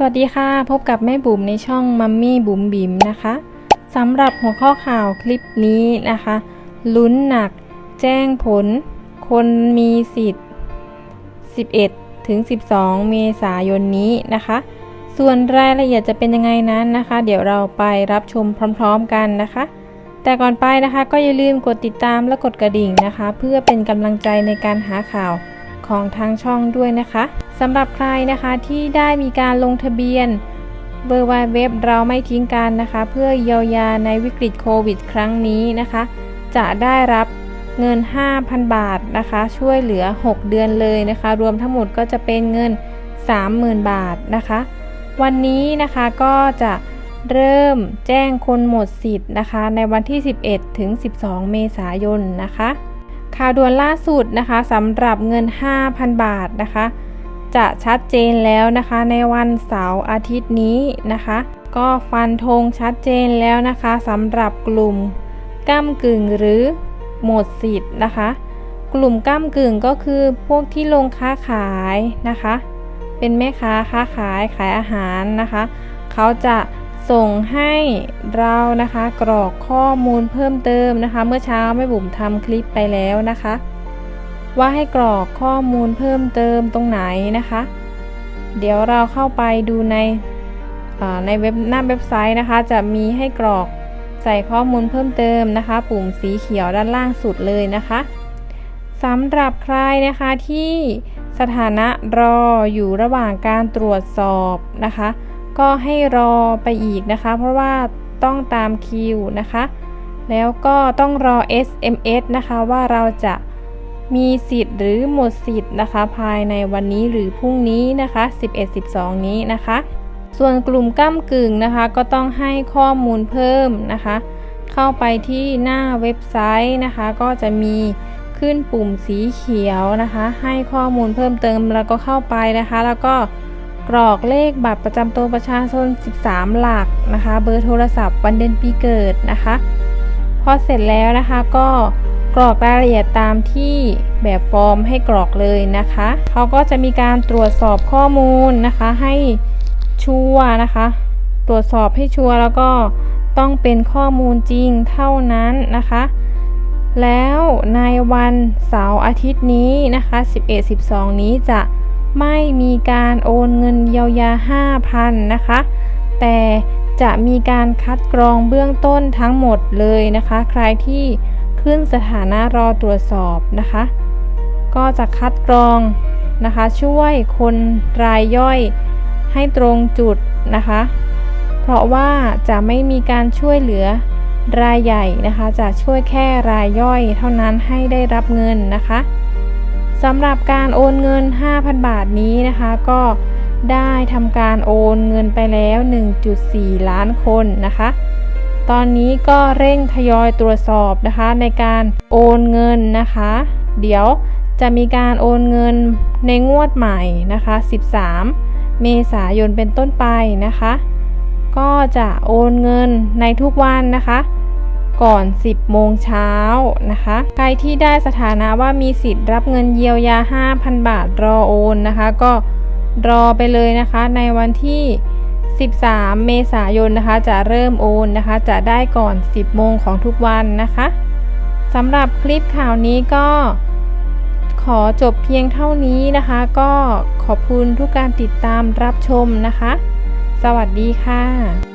สวัสดีค่ะ พบกับแม่บุ๋มในช่องมัมมี่บุ๋มบิ๋มนะคะสำหรับหัวข้อข่าวคลิปนี้นะคะ ลุ้นหนัก แจ้งผล คนมีสิทธิ์ 11 ถึง 12 เมษายนนี้นะคะ ส่วนรายละเอียดจะเป็นยังไงนั้นนะคะ เดี๋ยวเราไปรับชมพร้อมๆกันนะคะ แต่ก่อนไปนะคะก็อย่าลืมกดติดตามและกดกระดิ่งนะคะ เพื่อเป็นกำลังใจในการหาข่าว ของทางช่องด้วยนะคะสำหรับใครนะคะที่ได้มีการลงทะเบียนเบอร์วายเว็บเราไม่ทิ้งกันนะคะ เพื่อเยียวยาในวิกฤตโควิด ครั้งนี้นะคะ จะได้รับเงิน 5,000 บาทนะคะ ช่วยเหลือ 6 เดือนเลยนะคะ รวมทั้งหมดก็จะเป็นเงิน 30,000 บาทนะคะ วันนี้นะคะก็จะเริ่มแจ้งคนหมดสิทธิ์นะคะ ในวันที่ 11 ถึง 12 เมษายนนะคะ ข่าวด่วนล่าสุดนะคะสำหรับเงิน 5,000 บาทนะคะ จะชัดเจนแล้วนะคะในวันเสาร์อาทิตย์นี้นะคะ ก็ฟันธงชัดเจนแล้วนะคะสำหรับกลุ่มก้ากึ่งหรือหมดสิทธิ์นะคะ กลุ่มก้ากึ่งก็คือพวกที่ลงค้าขายนะคะ เป็นแม่ค้าค้าขายขายอาหารนะคะ เขาจะ ส่งให้เรานะคะกรอกข้อมูลเพิ่มเติมนะคะ เมื่อเช้าแม่บุ๋มทำคลิปไปแล้วนะคะ ว่าให้กรอกข้อมูลเพิ่มเติมตรงไหนนะคะ เดี๋ยวเราเข้าไปดูในในเว็บหน้าเว็บไซต์นะคะ จะมีให้กรอกใส่ข้อมูลเพิ่มเติมนะคะ ปุ่มสีเขียวด้านล่างสุดเลยนะคะสำหรับใครนะคะที่สถานะรออยู่ระหว่างการตรวจสอบนะคะ ก็ให้รอไปอีกนะคะ เพราะว่าต้องตามคิวนะคะ แล้วก็ต้องรอ SMS นะคะว่าเราจะมีสิทธิ์หรือหมดสิทธิ์นะคะ ภายในวันนี้หรือพรุ่งนี้นะคะ 11-12 นี้นะคะ ส่วนกลุ่มก้ากึ่งนะคะ ก็ต้องให้ข้อมูลเพิ่มนะคะ เข้าไปที่หน้าเว็บไซต์นะคะ ก็จะมีขึ้นปุ่มสีเขียวนะคะ ให้ข้อมูลเพิ่มเติมแล้วก็เข้าไปนะคะ แล้วก็ กรอกเลขบัตรประจำตัวประชาชน 13 หลักนะคะ เบอร์โทรศัพท์วันเดือนปีเกิดนะคะ พอเสร็จแล้วนะคะก็กรอกรายละเอียดตามที่แบบฟอร์มให้กรอกเลยนะคะเขาก็จะมีการตรวจสอบข้อมูลนะคะให้ชัวนะคะ ตรวจสอบให้ชัวแล้วก็ต้องเป็นข้อมูลจริงเท่านั้นนะคะ แล้วในวันเสาร์อาทิตย์นี้นะคะ 11-12 นี้จะ ไม่มีการโอนเงินเยียวยา 5,000 นะคะ แต่จะมีการคัดกรองเบื้องต้นทั้งหมดเลยนะคะ ใครที่ขึ้นสถานะรอตรวจสอบนะคะ ก็จะคัดกรองนะคะ ช่วยคนรายย่อยให้ตรงจุดนะคะ เพราะว่าจะไม่มีการช่วยเหลือรายใหญ่นะคะ จะช่วยแค่รายย่อยเท่านั้นให้ได้รับเงินนะคะ สำหรับการโอนเงิน 5,000 บาทนี้นะคะ ก็ได้ทำการโอนเงินไปแล้ว 1.4 ล้านคนนะคะ ตอนนี้ก็เร่งทยอยตรวจสอบนะคะ ในการโอนเงินนะคะ เดี๋ยวจะมีการโอนเงินในงวดใหม่นะคะ 13 เมษายนเป็นต้นไปนะคะ ก็จะโอนเงินในทุกวันนะคะ ก่อน 10 โมงเช้านะคะ ใครที่ได้สถานะว่ามีสิทธิ์รับเงินเยียวยา 5,000 บาทรอโอนนะคะ ก็รอไปเลยนะคะในวันที่ 13 เมษายนนะคะ จะเริ่มโอนนะคะ จะได้ก่อน 10 โมงของทุกวันนะคะสำหรับคลิปข่าวนี้ก็ขอจบเพียงเท่านี้นะคะ ก็ขอบคุณทุกการติดตามรับชมนะคะ สวัสดีค่ะ